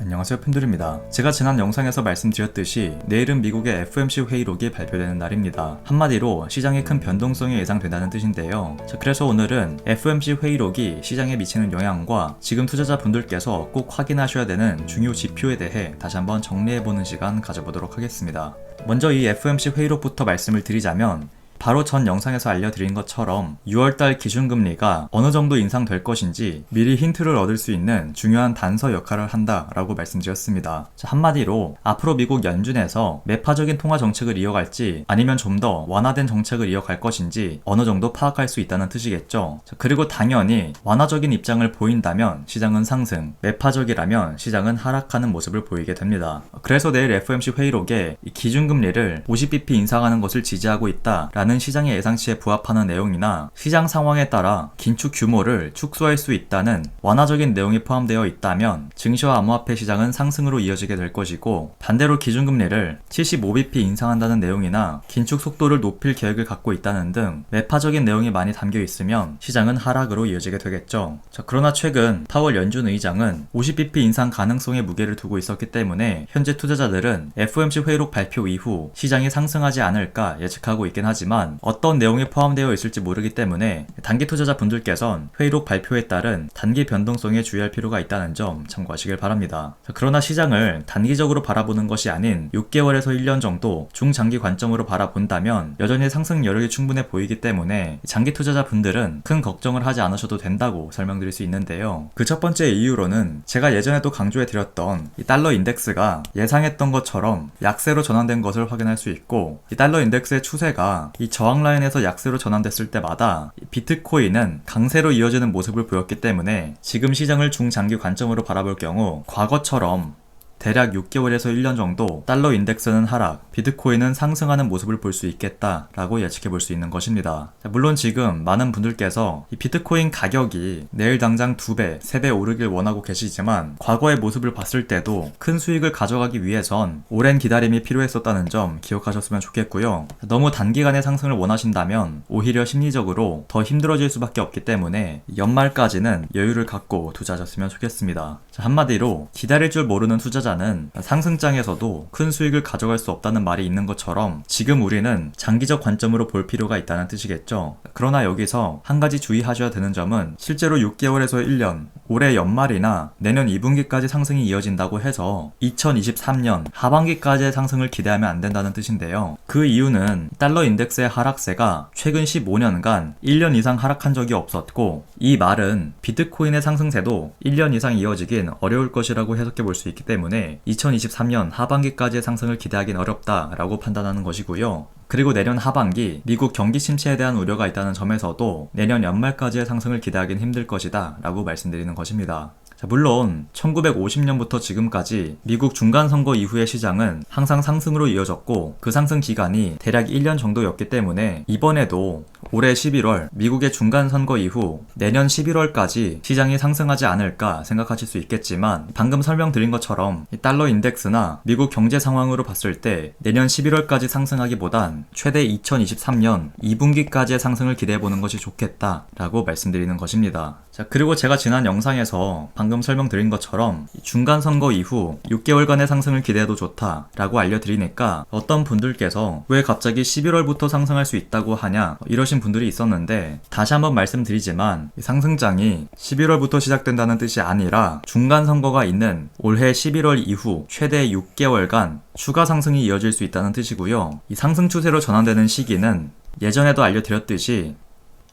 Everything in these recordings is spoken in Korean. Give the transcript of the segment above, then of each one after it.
안녕하세요 팬들입니다. 제가 지난 영상에서 말씀드렸듯이 내일은 미국의 FOMC 회의록이 발표되는 날입니다. 한마디로 시장에 큰 변동성이 예상된다는 뜻인데요. 자, 그래서 오늘은 FOMC 회의록이 시장에 미치는 영향과 지금 투자자분들께서 꼭 확인하셔야 되는 중요 지표에 대해 다시 한번 정리해보는 시간 가져보도록 하겠습니다. 먼저 이 FOMC 회의록부터 말씀을 드리자면 바로 전 영상에서 알려드린 것처럼 6월달 기준금리가 어느 정도 인상될 것인지 미리 힌트를 얻을 수 있는 중요한 단서 역할을 한다라고 말씀드렸습니다. 자, 한마디로 앞으로 미국 연준에서 매파적인 통화 정책을 이어갈지 아니면 좀 더 완화된 정책을 이어갈 것인지 어느 정도 파악할 수 있다는 뜻이겠죠. 자, 그리고 당연히 완화적인 입장을 보인다면 시장은 상승, 매파적이라면 시장은 하락하는 모습을 보이게 됩니다. 그래서 내일 FOMC 회의록에 이 기준금리를 50bp 인상하는 것을 지지하고 있다라는 시장의 예상치에 부합하는 내용이나 시장 상황에 따라 긴축 규모를 축소할 수 있다는 완화적인 내용이 포함되어 있다면 증시와 암호화폐 시장은 상승으로 이어지게 될 것이고 반대로 기준금리를 75bp 인상한다는 내용이나 긴축 속도를 높일 계획을 갖고 있다는 등 매파적인 내용이 많이 담겨 있으면 시장은 하락으로 이어지게 되겠죠. 자, 그러나 최근 파월 연준 의장은 50bp 인상 가능성에 무게를 두고 있었기 때문에 현재 투자자들은 FOMC 회의록 발표 이후 시장이 상승하지 않을까 예측하고 있긴 하지만 어떤 내용이 포함되어 있을지 모르기 때문에 단기 투자자 분들께선 회의록 발표에 따른 단기 변동성에 주의할 필요가 있다는 점 참고하시길 바랍니다. 자, 그러나 시장을 단기적으로 바라보는 것이 아닌 6개월에서 1년 정도 중장기 관점으로 바라본다면 여전히 상승 여력이 충분해 보이기 때문에 장기 투자자 분들은 큰 걱정을 하지 않으셔도 된다고 설명드릴 수 있는데요. 그 첫 번째 이유로는 제가 예전에도 강조해 드렸던 이 달러 인덱스가 예상했던 것처럼 약세로 전환된 것을 확인할 수 있고 이 달러 인덱스의 추세가 이 저항 라인에서 약세로 전환됐을 때마다 이 비트코인은 강세로 이어지는 모습을 보였기 때문에 지금 시장을 중장기 관점으로 바라볼 경우 과거처럼 대략 6개월에서 1년 정도 달러 인덱스는 하락, 비트코인은 상승하는 모습을 볼 수 있겠다라고 예측해 볼 수 있는 것입니다. 자, 물론 지금 많은 분들께서 이 비트코인 가격이 내일 당장 2배, 3배 오르길 원하고 계시지만 과거의 모습을 봤을 때도 큰 수익을 가져가기 위해선 오랜 기다림이 필요했었다는 점 기억하셨으면 좋겠고요. 너무 단기간의 상승을 원하신다면 오히려 심리적으로 더 힘들어질 수밖에 없기 때문에 연말까지는 여유를 갖고 투자하셨으면 좋겠습니다. 자, 한마디로 기다릴 줄 모르는 투자자 투자자는 상승장에서도 큰 수익을 가져갈 수 없다는 말이 있는 것처럼 지금 우리는 장기적 관점으로 볼 필요가 있다는 뜻이겠죠. 그러나 여기서 한 가지 주의하셔야 되는 점은 실제로 6개월에서 1년, 올해 연말이나 내년 2분기까지 상승이 이어진다고 해서 2023년 하반기까지의 상승을 기대하면 안 된다는 뜻인데요. 그 이유는 달러 인덱스의 하락세가 최근 15년간 1년 이상 하락한 적이 없었고 이 말은 비트코인의 상승세도 1년 이상 이어지긴 어려울 것이라고 해석해 볼 수 있기 때문에 2023년 하반기까지의 상승을 기대하긴 어렵다라고 판단하는 것이고요. 그리고 내년 하반기 미국 경기 침체에 대한 우려가 있다는 점에서도 내년 연말까지의 상승을 기대하긴 힘들 것이다 라고 말씀드리는 것입니다. 자, 물론 1950년부터 지금까지 미국 중간 선거 이후의 시장은 항상 상승으로 이어졌고 그 상승 기간이 대략 1년 정도였기 때문에 이번에도 올해 11월 미국의 중간 선거 이후 내년 11월까지 시장이 상승하지 않을까 생각하실 수 있겠지만 방금 설명드린 것처럼 달러 인덱스나 미국 경제 상황으로 봤을 때 내년 11월까지 상승하기보단 최대 2023년 2분기까지의 상승을 기대해 보는 것이 좋겠다라고 말씀드리는 것입니다. 자, 그리고 제가 지난 영상에서 방금 설명드린 것처럼 중간 선거 이후 6개월간의 상승을 기대해도 좋다라고 알려드리니까 어떤 분들께서 왜 갑자기 11월부터 상승할 수 있다고 하냐 이러신 분들이 있었는데 다시 한번 말씀드리지만 상승장이 11월부터 시작된다는 뜻이 아니라 중간 선거가 있는 올해 11월 이후 최대 6개월간 추가 상승이 이어질 수 있다는 뜻이고요. 이 상승 추세로 전환되는 시기는 예전에도 알려드렸듯이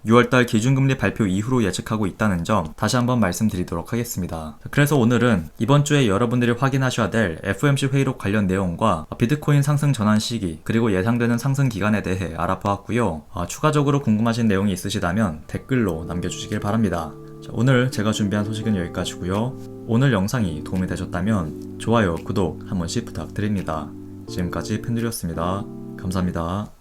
6월달 기준금리 발표 이후로 예측하고 있다는 점 다시 한번 말씀드리도록 하겠습니다. 그래서 오늘은 이번 주에 여러분들이 확인하셔야 될 FOMC 회의록 관련 내용과 비트코인 상승 전환 시기 그리고 예상되는 상승 기간에 대해 알아보았고요. 아, 추가적으로 궁금하신 내용이 있으시다면 댓글로 남겨주시길 바랍니다. 자, 오늘 제가 준비한 소식은 여기까지고요. 오늘 영상이 도움이 되셨다면 좋아요, 구독 한 번씩 부탁드립니다. 지금까지 팬들이었습니다. 감사합니다.